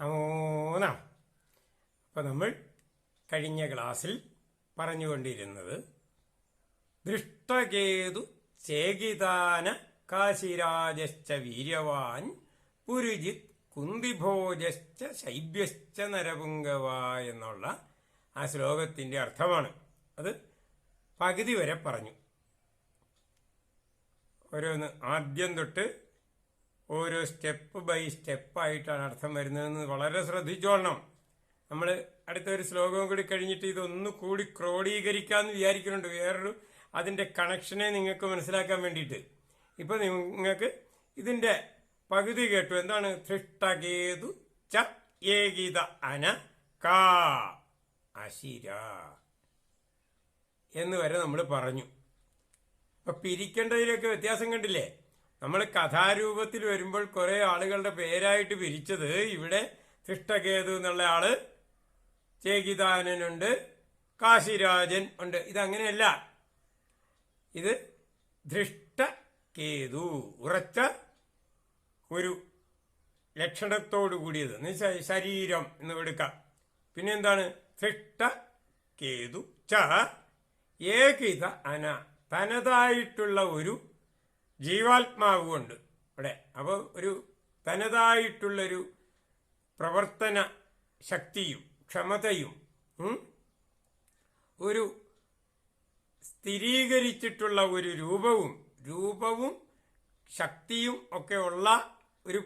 നമോനാം അപ്പം നമ്മൾ കഴിഞ്ഞ ക്ലാസ്സിൽ പറഞ്ഞുകൊണ്ടിരുന്നത് ദൃഷ്ടകേതു ചേകിതാന കാശിരാജശ്ച വീര്യവാൻ പുരുജിത് കുന്തിഭോജശ്ച ശൈബ്യശ്ച നരപുങ്കവ എന്നുള്ള ആ ശ്ലോകത്തിന്റെ അർത്ഥമാണ്. അത് പകുതി വരെ പറഞ്ഞു. ഓരോന്ന് ആദ്യം തൊട്ട് ഓരോ സ്റ്റെപ്പ് ബൈ സ്റ്റെപ്പായിട്ടാണ് അർത്ഥം വരുന്നതെന്ന് വളരെ ശ്രദ്ധിച്ചോളണം. നമ്മൾ അടുത്തൊരു ശ്ലോകവും കൂടി കഴിഞ്ഞിട്ട് ഇതൊന്ന് കൂടി ക്രോഡീകരിക്കാമെന്ന് വിചാരിക്കുന്നുണ്ട്. വേറൊരു അതിന്റെ കണക്ഷനെ നിങ്ങൾക്ക് മനസ്സിലാക്കാൻ വേണ്ടിയിട്ട്. ഇപ്പം നിങ്ങൾക്ക് ഇതിന്റെ പകുതി കേട്ടു. എന്താണ്? ധൃഷ്ടകേതു ച ഏകിത അന കാ അശിര എന്ന് വരെ നമ്മൾ പറഞ്ഞു. അപ്പം പിരിക്കേണ്ടതിലൊക്കെ വ്യത്യാസം കണ്ടില്ലേ? നമ്മൾ കഥാരൂപത്തിൽ വരുമ്പോൾ കുറെ ആളുകളുടെ പേരായിട്ട് പിരിച്ചത് ഇവിടെ തിഷ്ടകേതു എന്നുള്ള ആൾ ചേകിതാനനുണ്ട് കാശിരാജൻ ഉണ്ട്. ഇതങ്ങനെയല്ല. ഇത് ധൃഷ്ടകേതു ഉറച്ച ഒരു ലക്ഷണത്തോടു കൂടിയത്. ശരീരം എന്ന് എടുക്കാം. പിന്നെ എന്താണ് ധൃഷ്ട കേതു ച ഏകിത അന. തനതായിട്ടുള്ള ഒരു ജീവാത്മാവ് കൊണ്ട് ഇവിടെ അപ്പോൾ ഒരു തനതായിട്ടുള്ളൊരു പ്രവർത്തന ശക്തിയും ക്ഷമതയും ഒരു സ്ഥിരീകരിച്ചിട്ടുള്ള ഒരു രൂപവും രൂപവും ശക്തിയും ഒക്കെ ഉള്ള ഒരു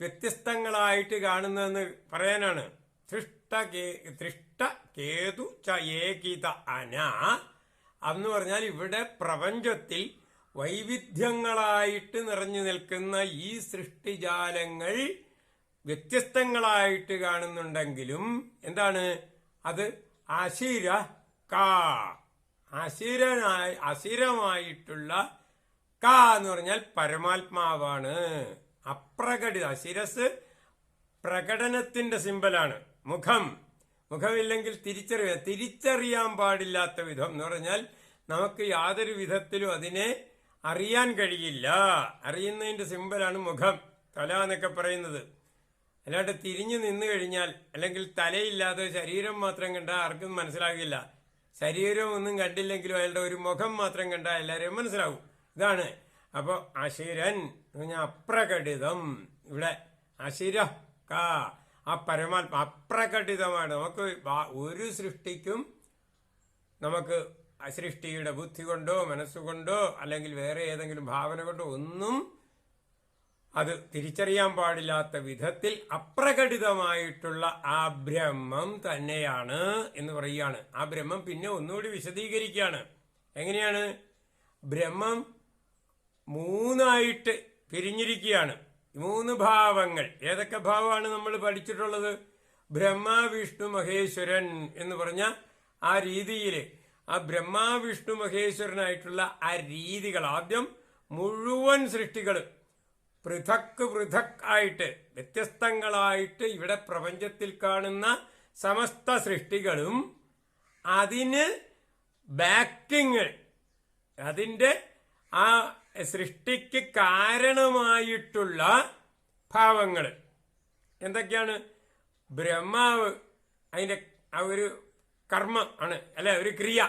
വ്യത്യസ്തങ്ങളായിട്ട് കാണുന്നതെന്ന് പറയാനാണ്. തൃഷ്ട കേ തൃഷ്ട കേതു ച ഏകിത അന എന്ന് പറഞ്ഞാൽ ഇവിടെ പ്രപഞ്ചത്തിൽ വൈവിധ്യങ്ങളായിട്ട് നിറഞ്ഞു നിൽക്കുന്ന ഈ സൃഷ്ടിജാലങ്ങൾ വ്യത്യസ്തങ്ങളായിട്ട് കാണുന്നുണ്ടെങ്കിലും എന്താണ്? അത് അശിര കാ. അശിരനായി അശിരമായിട്ടുള്ള കാ എന്ന് പറഞ്ഞാൽ പരമാത്മാവാണ്. അപ്രകടിത അശിരസ് പ്രകടനത്തിന്റെ സിമ്പലാണ്. മുഖം. മുഖമില്ലെങ്കിൽ തിരിച്ചറിയാം തിരിച്ചറിയാൻ പാടില്ലാത്ത വിധം എന്ന് പറഞ്ഞാൽ നമുക്ക് യാതൊരു വിധത്തിലും അതിനെ അറിയാൻ കഴിയില്ല. അറിയുന്നതിന്റെ സിമ്പലാണ് മുഖം. തല എന്നൊക്കെ പറയുന്നത്. അല്ലാണ്ട് തിരിഞ്ഞു നിന്നു കഴിഞ്ഞാൽ അല്ലെങ്കിൽ തലയില്ലാതെ ശരീരം മാത്രം കണ്ടാൽ ആർക്കും മനസ്സിലാകില്ല. ശരീരം ഒന്നും കണ്ടില്ലെങ്കിലും അയാളുടെ ഒരു മുഖം മാത്രം കണ്ടാൽ എല്ലാവരെയും മനസ്സിലാവും. ഇതാണ്. അപ്പോൾ അശിരൻ എന്ന് പറഞ്ഞാൽ അപ്രകടിതം. ഇവിടെ അശിര കാ ആ പരമാത്മ അപ്രകടിതമാണ്. നമുക്ക് ഒരു സൃഷ്ടിക്കും നമുക്ക് സൃഷ്ടിയുടെ ബുദ്ധി കൊണ്ടോ മനസ്സുകൊണ്ടോ അല്ലെങ്കിൽ വേറെ ഏതെങ്കിലും ഭാവന കൊണ്ടോ ഒന്നും അത് തിരിച്ചറിയാൻ പാടില്ലാത്ത വിധത്തിൽ അപ്രകടിതമായിട്ടുള്ള ആ ബ്രഹ്മം തന്നെയാണ് എന്ന് പറയുകയാണ്. ആ ബ്രഹ്മം പിന്നെ ഒന്നുകൂടി വിശദീകരിക്കുകയാണ്. എങ്ങനെയാണ്? ബ്രഹ്മം മൂന്നായിട്ട് പിരിഞ്ഞിരിക്കുകയാണ്. മൂന്ന് ഭാവങ്ങൾ. ഏതൊക്കെ ഭാവമാണ് നമ്മൾ പഠിച്ചിട്ടുള്ളത്? ബ്രഹ്മ വിഷ്ണു മഹേശ്വരൻ എന്ന് പറഞ്ഞ ആ രീതിയിൽ ആ ബ്രഹ്മാ വിഷ്ണു മഹേശ്വരനായിട്ടുള്ള ആ രീതികൾ ആദ്യം മുഴുവൻ സൃഷ്ടികൾ പൃഥക് പൃഥക് ആയിട്ട് വ്യത്യസ്തങ്ങളായിട്ട് ഇവിടെ പ്രപഞ്ചത്തിൽ കാണുന്ന സമസ്ത സൃഷ്ടികളും അതിന് ബാക്കിങ് അതിന്റെ ആ സൃഷ്ടിക്ക് കാരണമായിട്ടുള്ള ഭാവങ്ങൾ. എന്തൊക്കെയാണ്? ബ്രഹ്മാവ് അതിന്റെ ആ ഒരു കർമ്മം ആണ് അല്ലെ ഒരു ക്രിയ.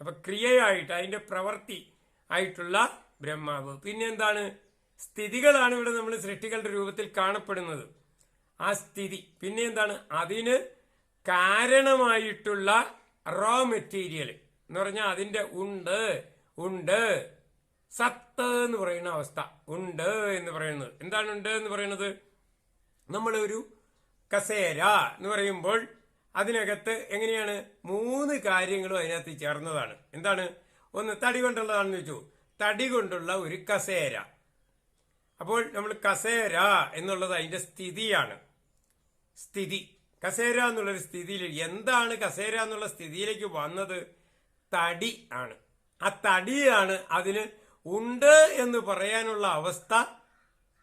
അപ്പൊ ക്രിയയായിട്ട് അതിന്റെ പ്രവൃത്തി ആയിട്ടുള്ള ബ്രഹ്മാവ്. പിന്നെ എന്താണ്? സ്ഥിതികളാണ് ഇവിടെ നമ്മൾ സൃഷ്ടികളുടെ രൂപത്തിൽ കാണപ്പെടുന്നത്. ആ സ്ഥിതി. പിന്നെ എന്താണ്? അതിന് കാരണമായിട്ടുള്ള റോ മെറ്റീരിയൽ എന്ന് പറഞ്ഞാൽ അതിന്റെ ഉണ്ട് ഉണ്ട്. സത്ത് എന്ന് പറയുന്ന അവസ്ഥ. ഉണ്ട് എന്ന് പറയുന്നത്. എന്താണ് ഉണ്ട് എന്ന് പറയുന്നത്? നമ്മളൊരു കസേര എന്ന് പറയുമ്പോൾ അതിനകത്ത് എങ്ങനെയാണ് മൂന്ന് കാര്യങ്ങളും അതിനകത്ത് ചേർന്നതാണ്. എന്താണ്? ഒന്ന് തടി കൊണ്ടുള്ളതാണെന്ന് വെച്ചു തടി കൊണ്ടുള്ള ഒരു കസേര. അപ്പോൾ നമ്മൾ കസേര എന്നുള്ളത് അതിന്റെ സ്ഥിതിയാണ്. സ്ഥിതി. കസേര എന്നുള്ളൊരു സ്ഥിതിയിൽ എന്താണ് കസേര എന്നുള്ള സ്ഥിതിയിലേക്ക് വന്നത്? തടി ആണ്. ആ തടിയാണ് അതിന് ഉണ്ട് എന്ന് പറയാനുള്ള അവസ്ഥ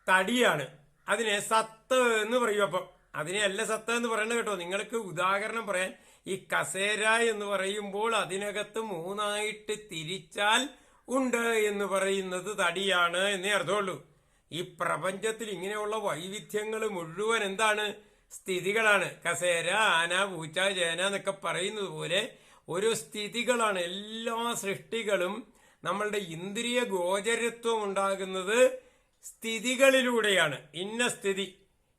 തടിയാണ്. അതിനെ സത്ത് എന്ന് പറയും അപ്പം. അതിനെ സത്ത എന്ന് പറയണത് കേട്ടോ. നിങ്ങൾക്ക് ഉദാഹരണം പറയാൻ ഈ കസേര എന്ന് പറയുമ്പോൾ അതിനകത്ത് മൂന്നായിട്ട് തിരിച്ചാൽ ഉണ്ട് എന്ന് പറയുന്നത് തടിയാണ് എന്നേ അർത്ഥമുള്ളൂ. ഈ പ്രപഞ്ചത്തിൽ ഇങ്ങനെയുള്ള വൈവിധ്യങ്ങൾ മുഴുവൻ എന്താണ്? സ്ഥിതികളാണ്. കസേര ആന പൂച്ച ചേന എന്നൊക്കെ പറയുന്നത് പോലെ ഓരോ സ്ഥിതികളാണ്. എല്ലാ സൃഷ്ടികളും നമ്മളുടെ ഇന്ദ്രിയ ഗോചരത്വം ഉണ്ടാകുന്നത് സ്ഥിതികളിലൂടെയാണ്. ഇന്ന സ്ഥിതി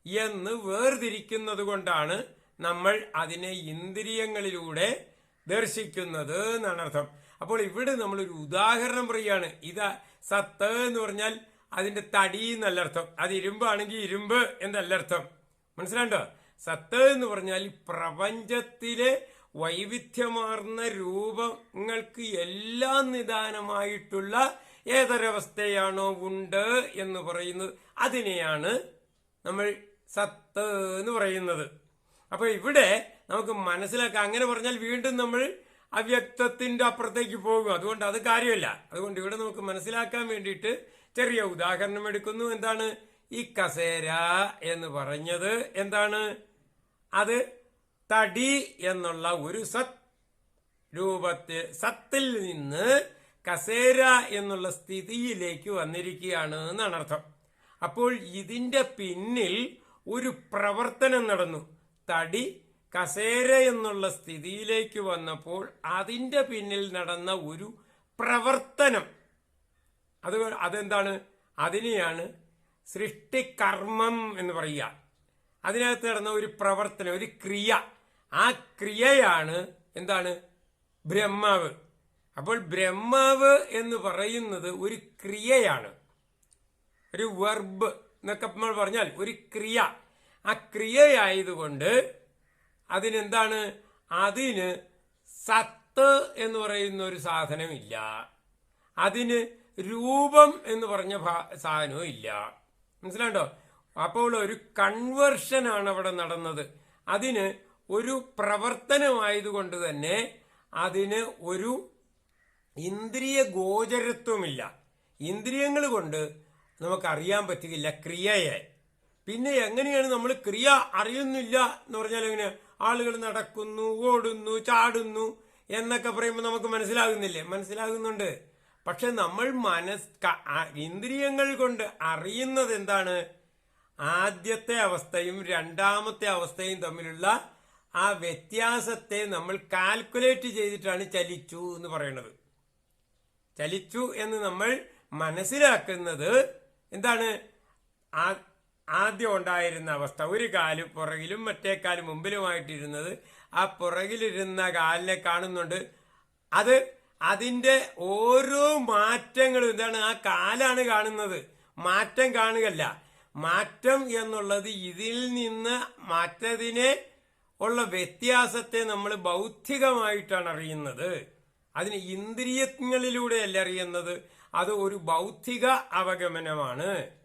എന്ന് വേർതിരിക്കുന്നത് കൊണ്ടാണ് നമ്മൾ അതിനെ ഇന്ദ്രിയങ്ങളിലൂടെ ദർശിക്കുന്നത് എന്നാണ് അർത്ഥം. അപ്പോൾ ഇവിടെ നമ്മളൊരു ഉദാഹരണം പറയുകയാണ്. ഇതാ സത്ത് എന്ന് പറഞ്ഞാൽ അതിന്റെ തടി എന്നല്ല അർത്ഥം. അത് ഇരുമ്പാണെങ്കിൽ ഇരുമ്പ് എന്നല്ല അർത്ഥം. മനസ്സിലാണ്ടോ സത്ത് എന്ന് പറഞ്ഞാൽ പ്രപഞ്ചത്തിലെ വൈവിധ്യമാർന്ന രൂപങ്ങൾക്ക് എല്ലാം നിദാനമായിട്ടുള്ള ഏതൊരവസ്ഥയാണോ ഉണ്ട് എന്ന് പറയുന്നത്. അതിനെയാണ് നമ്മൾ സത്ത് എന്ന് പറയുന്നത്. അപ്പൊ ഇവിടെ നമുക്ക് മനസ്സിലാക്കാം. അങ്ങനെ പറഞ്ഞാൽ വീണ്ടും നമ്മൾ അവ്യക്തത്തിന്റെ അപ്പുറത്തേക്ക് പോകും. അതുകൊണ്ട് അത് കാര്യമില്ല. അതുകൊണ്ട് ഇവിടെ നമുക്ക് മനസ്സിലാക്കാൻ വേണ്ടിയിട്ട് ചെറിയ ഉദാഹരണം എടുക്കുന്നു. എന്താണ്? ഈ കസേര എന്ന് പറഞ്ഞത് എന്താണ്? അത് തടി എന്നുള്ള ഒരു സത് രൂപത്തിൽ സത്തിൽ നിന്ന് കസേര എന്നുള്ള സ്ഥിതിയിലേക്ക് വന്നിരിക്കുകയാണ് എന്നാണ് അർത്ഥം. അപ്പോൾ ഇതിന്റെ പിന്നിൽ ഒരു പ്രവർത്തനം നടന്നു. തടി കസേര എന്നുള്ള സ്ഥിതിയിലേക്ക് വന്നപ്പോൾ അതിന്റെ പിന്നിൽ നടന്ന ഒരു പ്രവർത്തനം. അത് അതെന്താണ്? അതിനെയാണ് സൃഷ്ടികർമ്മം എന്ന് പറയുക. അതിനകത്ത് നടന്ന ഒരു പ്രവർത്തനം ഒരു ക്രിയ. ആ ക്രിയയാണ് എന്താണ്? ബ്രഹ്മാവ്. അപ്പോൾ ബ്രഹ്മാവ് എന്ന് പറയുന്നത് ഒരു ക്രിയയാണ്. ഒരു വെർബ് എന്നൊക്കെ നമ്മൾ പറഞ്ഞാൽ ഒരു ക്രിയ. ആ ക്രിയയായതുകൊണ്ട് അതിനെന്താണ്? അതിന് സത്ത് എന്ന് പറയുന്ന ഒരു സാധനമില്ല. അതിന് രൂപം എന്ന് പറഞ്ഞ സാധനവും ഇല്ല. മനസ്സിലാണ്ടോ അപ്പോൾ ഒരു കൺവേർഷനാണ് അവിടെ നടന്നത്. അതിന് ഒരു പ്രവർത്തനമായതുകൊണ്ട് തന്നെ അതിന് ഒരു ഇന്ദ്രിയ ഗോചരത്വമില്ല. ഇന്ദ്രിയങ്ങൾ കൊണ്ട് നമുക്കറിയാൻ പറ്റുകയില്ല ക്രിയയെ പിന്നെ എങ്ങനെയാണ് നമ്മൾ ക്രിയ അറിയുന്നില്ല എന്ന് പറഞ്ഞാൽ എങ്ങനെ? ആളുകൾ നടക്കുന്നു ഓടുന്നു ചാടുന്നു എന്നൊക്കെ പറയുമ്പോൾ നമുക്ക് മനസ്സിലാകുന്നില്ലേ? മനസ്സിലാകുന്നുണ്ട്. പക്ഷെ നമ്മൾ മനസ് ഇന്ദ്രിയങ്ങൾ കൊണ്ട് അറിയുന്നത് എന്താണ്? ആദ്യത്തെ അവസ്ഥയും രണ്ടാമത്തെ അവസ്ഥയും തമ്മിലുള്ള ആ വ്യത്യാസത്തെ നമ്മൾ കാൽക്കുലേറ്റ് ചെയ്തിട്ടാണ് ചലിച്ചു എന്ന് പറയുന്നത് ചലിച്ചു എന്ന് നമ്മൾ മനസ്സിലാക്കുന്നത് എന്താണ്? ആദ്യം ഉണ്ടായിരുന്ന അവസ്ഥ. ഒരു കാൽ പുറകിലും മറ്റേ കാൽ മുമ്പിലുമായിട്ടിരുന്നത് ആ പുറകിലിരുന്ന കാലിനെ കാണുന്നുണ്ട്. അത് അതിന്റെ ഓരോ മാറ്റങ്ങളും ഇതാണ് ആ കാലാണ് കാണുന്നത്. മാറ്റം കാണുകയല്ല. മാറ്റം എന്നുള്ളത് ഇതിൽ നിന്ന് മാറ്റതിനെ ഉള്ള വ്യത്യാസത്തെ നമ്മൾ ബൗദ്ധികമായിട്ടാണ് അറിയുന്നത്. അതിന് ഇന്ദ്രിയങ്ങളിലൂടെയല്ല അറിയുന്നത്? അത് ഒരു ബൗദ്ധിക അവഗമനമാണ്.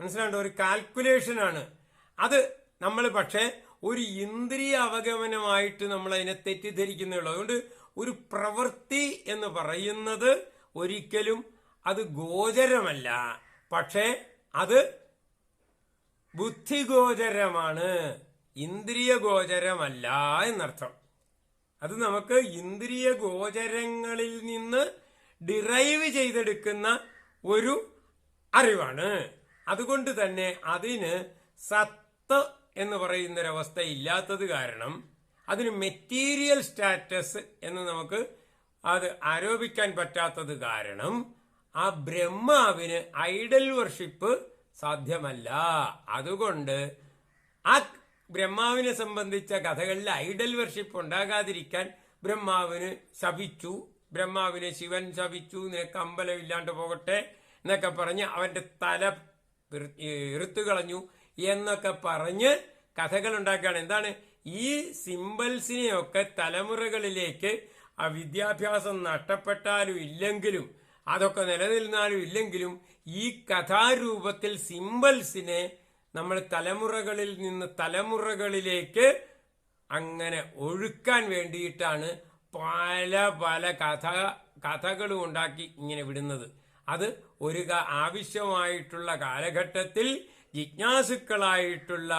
മനസ്സിലാണ്ടോ ഒരു കാൽക്കുലേഷൻ ആണ്. അത് നമ്മൾ പക്ഷേ ഒരു ഇന്ദ്രിയ അവഗമനമായിട്ട് നമ്മൾ അതിനെ തെറ്റിദ്ധരിക്കുന്നേ ഉള്ളൂ അതുകൊണ്ട് ഒരു പ്രവൃത്തി എന്ന് പറയുന്നത് ഒരിക്കലും അത് ഗോചരമല്ല. പക്ഷേ അത് ബുദ്ധിഗോചരമാണ്. ഇന്ദ്രിയ ഗോചരമല്ല എന്നർത്ഥം. അത് നമുക്ക് ഇന്ദ്രിയ ഗോചരങ്ങളിൽ നിന്ന് ഡിറൈവ് ചെയ്തെടുക്കുന്ന ഒരു അറിവാണ്. അതുകൊണ്ട് തന്നെ അതിന് സത്ത് എന്ന് പറയുന്നൊരവസ്ഥ ഇല്ലാത്തത് കാരണം അതിന് മെറ്റീരിയൽ സ്റ്റാറ്റസ് എന്ന് നമുക്ക് അത് ആരോപിക്കാൻ പറ്റാത്തത് കാരണം ആ ബ്രഹ്മാവിന് ഐഡൽ വർഷിപ്പ് സാധ്യമല്ല. അതുകൊണ്ട് ആ ബ്രഹ്മാവിനെ സംബന്ധിച്ച കഥകളിൽ ഐഡൽ വർഷിപ്പ് ഉണ്ടാകാതിരിക്കാൻ ബ്രഹ്മാവിന് ശപിച്ചു. ബ്രഹ്മാവിനെ ശിവൻ ശപിച്ചു. നിനക്ക് അമ്പലം ഇല്ലാണ്ട് പോകട്ടെ എന്നൊക്കെ പറഞ്ഞ് അവന്റെ തല എറുത്തു കളഞ്ഞു എന്നൊക്കെ പറഞ്ഞ് കഥകൾ ഉണ്ടാക്കുകയാണ് എന്താണ്? ഈ സിമ്പിൾസിനെയൊക്കെ തലമുറകളിലേക്ക് ആ വിദ്യാഭ്യാസം നഷ്ടപ്പെട്ടാലും ഇല്ലെങ്കിലും അതൊക്കെ നിലനിന്നാലും ഇല്ലെങ്കിലും ഈ കഥാരൂപത്തിൽ സിമ്പിൾസിനെ നമ്മൾ തലമുറകളിൽ നിന്ന് തലമുറകളിലേക്ക് അങ്ങനെ ഒഴുക്കാൻ വേണ്ടിയിട്ടാണ് പല പല കഥ കഥകളും ഉണ്ടാക്കി ഇങ്ങനെ വിടുന്നത്. അത് ഒരു ആവശ്യമായിട്ടുള്ള കാലഘട്ടത്തിൽ ജിജ്ഞാസുക്കളായിട്ടുള്ള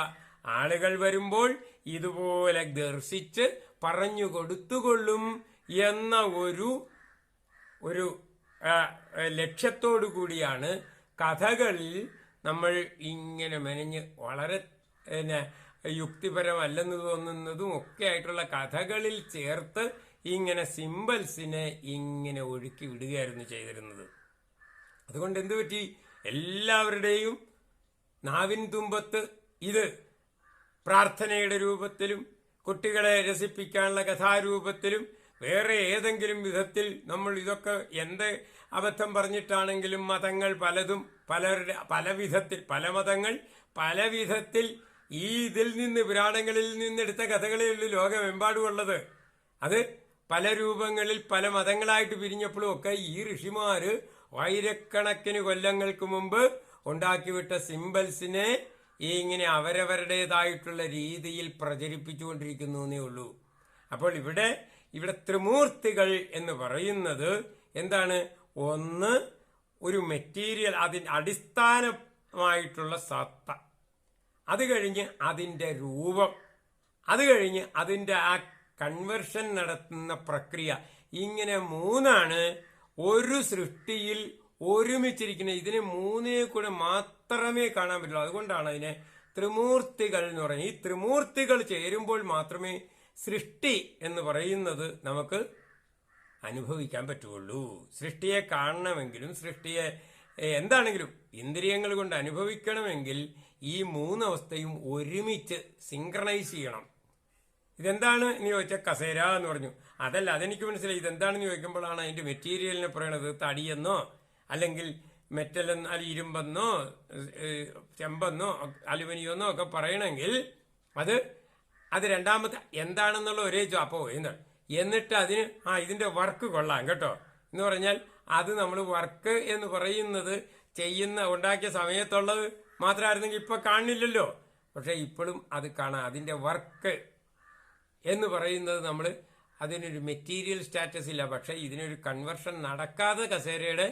ആളുകൾ വരുമ്പോൾ ഇതുപോലെ ദർശിച്ച് പറഞ്ഞു കൊടുത്തുകൊള്ളും എന്ന ഒരു ഒരു ലക്ഷ്യത്തോടു കൂടിയാണ് കഥകളിൽ നമ്മൾ ഇങ്ങനെ മെനഞ്ഞ് വളരെ പിന്നെ യുക്തിപരമല്ലെന്ന് തോന്നുന്നതും ഒക്കെ ആയിട്ടുള്ള കഥകളിൽ ചേർത്ത് ഇങ്ങനെ സിമ്പിൾസിനെ ഇങ്ങനെ ഒഴുക്കി വിടുകയായിരുന്നു ചെയ്തിരുന്നത്. അതുകൊണ്ട് എന്തു പറ്റി? എല്ലാവരുടെയും നാവിൻ തുമ്പത്ത് ഇത് പ്രാർത്ഥനയുടെ രൂപത്തിലും കുട്ടികളെ രസിപ്പിക്കാനുള്ള കഥാരൂപത്തിലും വേറെ ഏതെങ്കിലും വിധത്തിൽ നമ്മൾ ഇതൊക്കെ എന്ത് അബദ്ധം പറഞ്ഞിട്ടാണെങ്കിലും മതങ്ങൾ പലതും പലരുടെ പല വിധത്തിൽ പല മതങ്ങൾ പല വിധത്തിൽ ഈ ഇതിൽ നിന്ന് പുരാണങ്ങളിൽ നിന്നെടുത്ത കഥകളിലുള്ള ലോകമെമ്പാടുമുള്ളത്. അത് പല രൂപങ്ങളിൽ പല മതങ്ങളായിട്ട് പിരിഞ്ഞപ്പോഴും ഒക്കെ ഈ ഋഷിമാര് ആയിരക്കണക്കിന് കൊല്ലങ്ങൾക്ക് മുമ്പ് ഉണ്ടാക്കിവിട്ട സിംബൽസിനെ ഈ ഇങ്ങനെ അവരവരുടേതായിട്ടുള്ള രീതിയിൽ പ്രചരിപ്പിച്ചുകൊണ്ടിരിക്കുന്നു എന്നേ ഉള്ളൂ. അപ്പോൾ ഇവിടെ ഇവിടെ ത്രിമൂർത്തികൾ എന്ന് പറയുന്നത് എന്താണ്? ഒന്ന് ഒരു മെറ്റീരിയൽ അതിന് അടിസ്ഥാനമായിട്ടുള്ള സത്ത. അത് കഴിഞ്ഞ് അതിന്റെ രൂപം. അത് കഴിഞ്ഞ് അതിന്റെ ആ കൺവെർഷൻ നടത്തുന്ന പ്രക്രിയ. ഇങ്ങനെ മൂന്നാണ് ഒരു സൃഷ്ടിയിൽ ഒരുമിച്ചിരിക്കുന്ന ഇതിനെ മൂന്നേ കൂടെ മാത്രമേ കാണാൻ പറ്റുള്ളൂ. അതുകൊണ്ടാണ് അതിനെ ത്രിമൂർത്തികൾ എന്ന് പറയുന്നത്. ഈ ത്രിമൂർത്തികൾ ചേരുമ്പോൾ മാത്രമേ സൃഷ്ടി എന്ന് പറയുന്നത് നമുക്ക് അനുഭവിക്കാൻ പറ്റുള്ളൂ. സൃഷ്ടിയെ കാണണമെങ്കിലും സൃഷ്ടിയെ എന്താണെങ്കിലും ഇന്ദ്രിയങ്ങൾ കൊണ്ട് അനുഭവിക്കണമെങ്കിൽ ഈ മൂന്നവസ്ഥയും ഒരുമിച്ച് സിങ്ക്രണൈസ് ചെയ്യണം. ഇതെന്താണ് എന്ന് ചോദിച്ചാൽ കസേര എന്ന് പറഞ്ഞു. അതല്ല അതെനിക്ക് മനസ്സിലായി. ഇതെന്താണെന്ന് ചോദിക്കുമ്പോഴാണ് അതിന്റെ മെറ്റീരിയലിനെ പറയണത്. തടിയെന്നോ അല്ലെങ്കിൽ മെറ്റൽ അല്ല ഇരുമ്പെന്നോ ചെമ്പെന്നോ അലുമിനിയെന്നോ ഒക്കെ പറയണമെങ്കിൽ അത് അത് രണ്ടാമത്തെ എന്താണെന്നുള്ള ഒരേ ചോ അപ്പോൾ എന്താണ് എന്നിട്ട് അതിന് ആ ഇതിന്റെ വർക്ക് കൊള്ളാം കേട്ടോ. എന്ന് പറഞ്ഞാൽ അത് നമ്മൾ വർക്ക് എന്ന് പറയുന്നത് ചെയ്യുന്ന ഉണ്ടാക്കിയ സമയത്തുള്ളത് മാത്രമായിരുന്നെങ്കിൽ ഇപ്പൊ കാണില്ലല്ലോ. പക്ഷേ ഇപ്പോഴും അത് കാണാം. അതിന്റെ വർക്ക് എന്ന് പറയുന്നത് നമ്മൾ അതിനൊരു മെറ്റീരിയൽ സ്റ്റാറ്റസ് ഇല്ല. പക്ഷെ ഇതിനൊരു കൺവെർഷൻ നടക്കാതെ കസേരയുടെ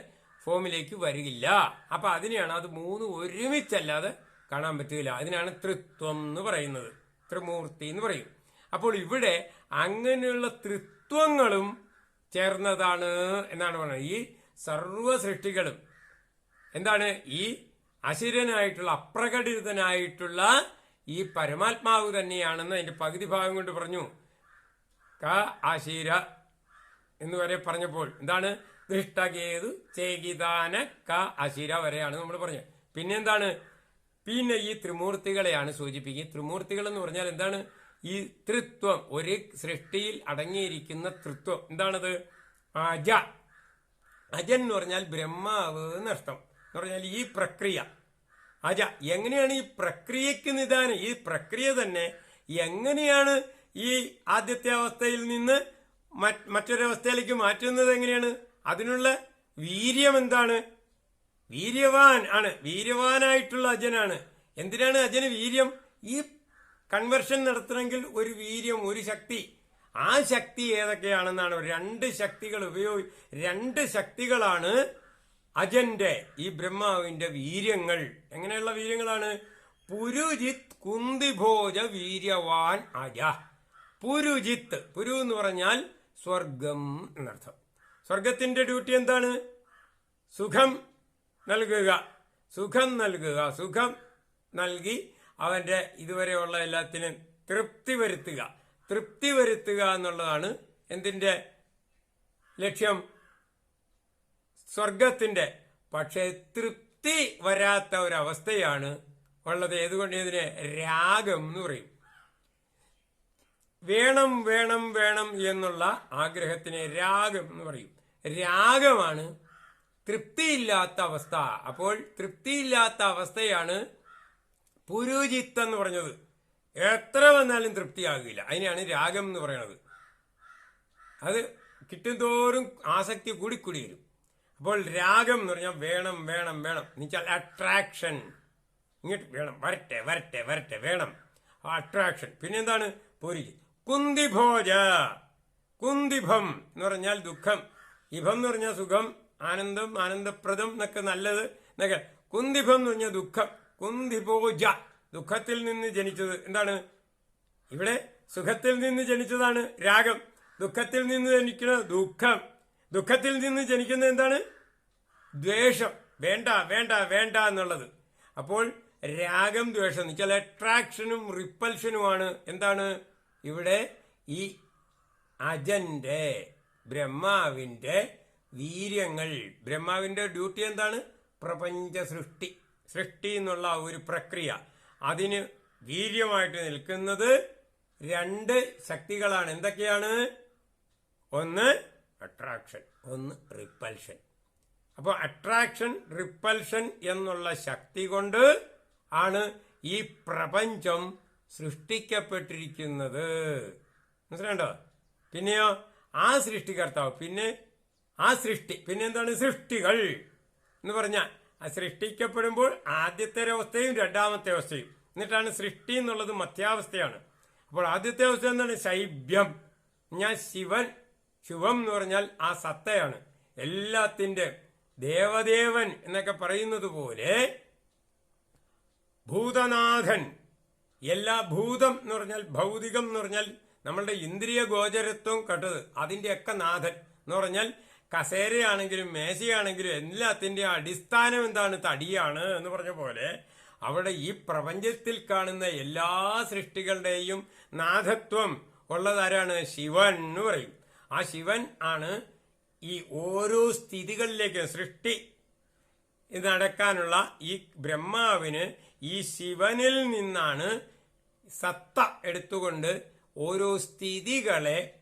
ഫോമിലേക്ക് വരികില്ല. അപ്പൊ അതിനെയാണ് അത് മൂന്ന് ഒരുമിച്ചല്ലാതെ കാണാൻ പറ്റില്ല അതിനാണ് ത്രിത്വം എന്ന് പറയുന്നത്. ത്രിമൂർത്തി എന്ന് പറയും. അപ്പോൾ ഇവിടെ അങ്ങനെയുള്ള ത്രിത്വങ്ങളും ചേർന്നതാണ് എന്നാണ് പറയുന്നത് ഈ സർവ സൃഷ്ടികളും എന്താണ്? ഈ അശിരനായിട്ടുള്ള അപ്രകടിതനായിട്ടുള്ള ഈ പരമാത്മാവ് തന്നെയാണെന്ന് അതിന്റെ പകുതി ഭാഗം കൊണ്ട് പറഞ്ഞു. ക ആശീര എന്ന് വരെ പറഞ്ഞപ്പോൾ എന്താണ്? ദൃഷ്ടകേതു ചേകിതാന ക അശിര വരെയാണ് നമ്മൾ പറഞ്ഞത്. പിന്നെന്താണ് പിന്നെ ഈ ത്രിമൂർത്തികളെയാണ് സൂചിപ്പിക്കുക. ത്രിമൂർത്തികൾ എന്ന് പറഞ്ഞാൽ എന്താണ്? ഈ ത്രിത്വം ഒരു സൃഷ്ടിയിൽ അടങ്ങിയിരിക്കുന്ന തൃത്വം എന്താണത്? അജ. അജൻ എന്ന് പറഞ്ഞാൽ ബ്രഹ്മാവ് എന്നർത്ഥം. എന്ന് പറഞ്ഞാൽ ഈ പ്രക്രിയ. അജ എങ്ങനെയാണ് ഈ പ്രക്രിയക്ക് നിദാനം? ഈ പ്രക്രിയ തന്നെ എങ്ങനെയാണ് ഈ ആദ്യത്തെ അവസ്ഥയിൽ നിന്ന് മറ്റ് മറ്റൊരവസ്ഥയിലേക്ക് മാറ്റുന്നത് എങ്ങനെയാണ്? അതിനുള്ള വീര്യം എന്താണ്? വീര്യവാൻ ആണ്. വീര്യവാനായിട്ടുള്ള അജനാണ്. എന്തിനാണ് അജന് വീര്യം? ഈ കൺവെർഷൻ നടത്തണമെങ്കിൽ ഒരു വീര്യം ഒരു ശക്തി. ആ ശക്തി ഏതൊക്കെയാണെന്നാണ്. രണ്ട് ശക്തികൾ ഉപയോഗി രണ്ട് ശക്തികളാണ് അജന്റെ ഈ ബ്രഹ്മാവിന്റെ വീര്യങ്ങൾ. എങ്ങനെയുള്ള വീര്യങ്ങളാണ്? പുരുജിത് കുന്തിഭോജ വീര്യവാൻ അജ. പുരുജിത്ത് പുരു എന്ന് പറഞ്ഞാൽ സ്വർഗം എന്നർത്ഥം. സ്വർഗത്തിന്റെ ഡ്യൂട്ടി എന്താണ്? സുഖം നൽകുക. സുഖം നൽകുക. സുഖം നൽകി അവന്റെ ഇതുവരെയുള്ള എല്ലാത്തിനും തൃപ്തി വരുത്തുക. തൃപ്തി വരുത്തുക എന്നുള്ളതാണ് എന്തിന്റെ ലക്ഷ്യം? സ്വർഗത്തിന്റെ പക്ഷേ തൃപ്തി വരാത്ത ഒരവസ്ഥയാണ് ഉള്ളത്. ഏതുകൊണ്ട് ഇതിന് രാഗം എന്ന് പറയും. വേണം വേണം വേണം എന്നുള്ള ആഗ്രഹത്തിന് രാഗം എന്ന് പറയും. രാഗമാണ് തൃപ്തിയില്ലാത്ത അവസ്ഥ. അപ്പോൾ തൃപ്തിയില്ലാത്ത അവസ്ഥയാണ് പുരുജിത്ത് എന്ന് പറഞ്ഞത്. എത്ര വന്നാലും തൃപ്തിയാകില്ല. അതിനെയാണ് രാഗം എന്ന് പറയുന്നത് അത് കിട്ടും തോറും ആസക്തി കൂടിക്കൂടി വരും. അപ്പോൾ രാഗം എന്ന് പറഞ്ഞാൽ വേണം വേണം വേണം. എന്നുവെച്ചാൽ അട്രാക്ഷൻ ഇങ്ങോട്ട് വേണം വരട്ടെ വരട്ടെ വരട്ടെ വേണം. അട്രാക്ഷൻ പിന്നെന്താണ് പൊരി കുന്തിഭോജ. കുന്തിഭം എന്ന് പറഞ്ഞാൽ ദുഃഖം. ഇഭം എന്ന് പറഞ്ഞാൽ സുഖം ആനന്ദം ആനന്ദപ്രദം എന്നൊക്കെ നല്ലത് എന്നൊക്കെ. കുന്തിഭം എന്ന് പറഞ്ഞാൽ ദുഃഖം. കുന്തിഭോജ. ദുഃഖത്തിൽ നിന്ന് ജനിച്ചത് എന്താണ്? ഇവിടെ സുഖത്തിൽ നിന്ന് ജനിച്ചതാണ് രാഗം. ദുഃഖത്തിൽ നിന്ന് ജനിക്കുന്നത് ദുഃഖം. ദുഃഖത്തിൽ നിന്ന് ജനിക്കുന്ന എന്താണ്? ദ്വേഷം. വേണ്ട വേണ്ട വേണ്ട എന്നുള്ളത്. അപ്പോൾ രാഗം ദ്വേഷം എന്ന് വെച്ചാൽ അട്രാക്ഷനും റിപ്പൽഷനുമാണ് എന്താണ്? ഇവിടെ ഈ അജന്റെ ബ്രഹ്മാവിന്റെ വീര്യങ്ങൾ. ബ്രഹ്മാവിന്റെ ഡ്യൂട്ടി എന്താണ്? പ്രപഞ്ച സൃഷ്ടി. സൃഷ്ടി എന്നുള്ള ഒരു പ്രക്രിയ. അതിന് വീര്യമായിട്ട് നിൽക്കുന്നത് രണ്ട് ശക്തികളാണ്. എന്തൊക്കെയാണ്? ഒന്ന് അട്രാക്ഷൻ ഒന്ന് റിപ്പൽഷൻ അപ്പോൾ അട്രാക്ഷൻ റിപ്പൽഷൻ എന്നുള്ള ശക്തി കൊണ്ട് ആണ് ഈ പ്രപഞ്ചം സൃഷ്ടിക്കപ്പെട്ടിരിക്കുന്നത്. മനസ്സിലുണ്ടോ പിന്നെയോ? ആ സൃഷ്ടികർത്താവ് പിന്നെ ആ സൃഷ്ടി പിന്നെ എന്താണ്? സൃഷ്ടികൾ എന്ന് പറഞ്ഞാൽ ആ സൃഷ്ടിക്കപ്പെടുമ്പോൾ ആദ്യത്തെ അവസ്ഥയും രണ്ടാമത്തെ അവസ്ഥയും. എന്നിട്ടാണ് സൃഷ്ടി എന്നുള്ളത് മധ്യാവസ്ഥയാണ്. അപ്പോൾ ആദ്യത്തെ അവസ്ഥ എന്താണ്? ശൈബ്യം. ഞാൻ ശിവൻ ശിവം എന്ന് പറഞ്ഞാൽ ആ സത്തയാണ്. എല്ലാത്തിന്റെ ദേവദേവൻ എന്നൊക്കെ പറയുന്നത് പോലെ ഭൂതനാഥൻ. എല്ലാ ഭൂതം എന്ന് പറഞ്ഞാൽ ഭൗതികം എന്ന് പറഞ്ഞാൽ നമ്മളുടെ ഇന്ദ്രിയ ഗോചരത്വം കട്ടത് അതിന്റെയൊക്കെ നാഥൻ എന്ന് പറഞ്ഞാൽ കസേരയാണെങ്കിലും മേശയാണെങ്കിലും എല്ലാത്തിന്റെ അടിസ്ഥാനം എന്താണ്? തടിയാണ് എന്ന് പറഞ്ഞ പോലെ അവിടെ ഈ പ്രപഞ്ചത്തിൽ കാണുന്ന എല്ലാ സൃഷ്ടികളുടെയും നാഥത്വം ഉള്ളതാരാണ് ശിവൻ എന്ന് പറയും. ആ ശിവൻ ആണ് ഈ ഓരോ സ്ഥിതികളിലേക്ക് സൃഷ്ടി നടക്കാനുള്ള ഈ ബ്രഹ്മാവിന് ഈ ശിവനിൽ നിന്നാണ് സത്ത എടുത്തുകൊണ്ട് ഓരോ സ്ഥിതികളെ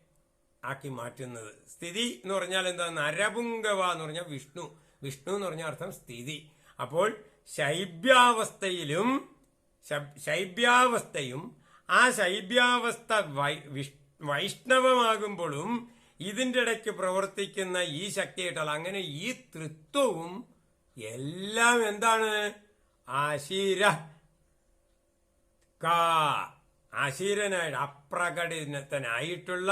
ആക്കി മാറ്റുന്നത്. സ്ഥിതി എന്ന് പറഞ്ഞാൽ എന്താ? നരപുങ്കവ എന്ന് പറഞ്ഞാൽ വിഷ്ണു. വിഷ്ണു എന്ന് പറഞ്ഞ അർത്ഥം സ്ഥിതി. അപ്പോൾ ശൈബ്യാവസ്ഥയിലും ശബ്- ശൈബ്യാവസ്ഥയും ആ ശൈബ്യാവസ്ഥ വൈ വിഷ്- വൈഷ്ണവമാകുമ്പോഴും ഇതിന്റെ ഇടയ്ക്ക് പ്രവർത്തിക്കുന്ന ഈ ശക്തിയായിട്ടാൽ അങ്ങനെ ഈ തൃത്വവും എല്ലാം എന്താണ്? ആശീര കാ അശീരനായിട്ട് അപ്രകടിതനായിട്ടുള്ള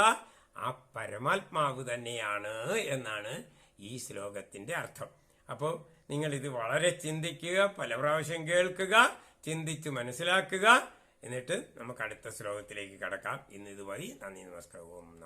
ആ പരമാത്മാവ് തന്നെയാണ് എന്നാണ് ഈ ശ്ലോകത്തിന്റെ അർത്ഥം. അപ്പോൾ നിങ്ങൾ ഇത് വളരെ ചിന്തിക്കുക പല പ്രാവശ്യം കേൾക്കുക ചിന്തിച്ച് മനസ്സിലാക്കുക. എന്നിട്ട് നമുക്ക് അടുത്ത ശ്ലോകത്തിലേക്ക് കടക്കാം. ഇന്ന് ഇതുവഴി നന്ദി നമസ്കാരം. ഓം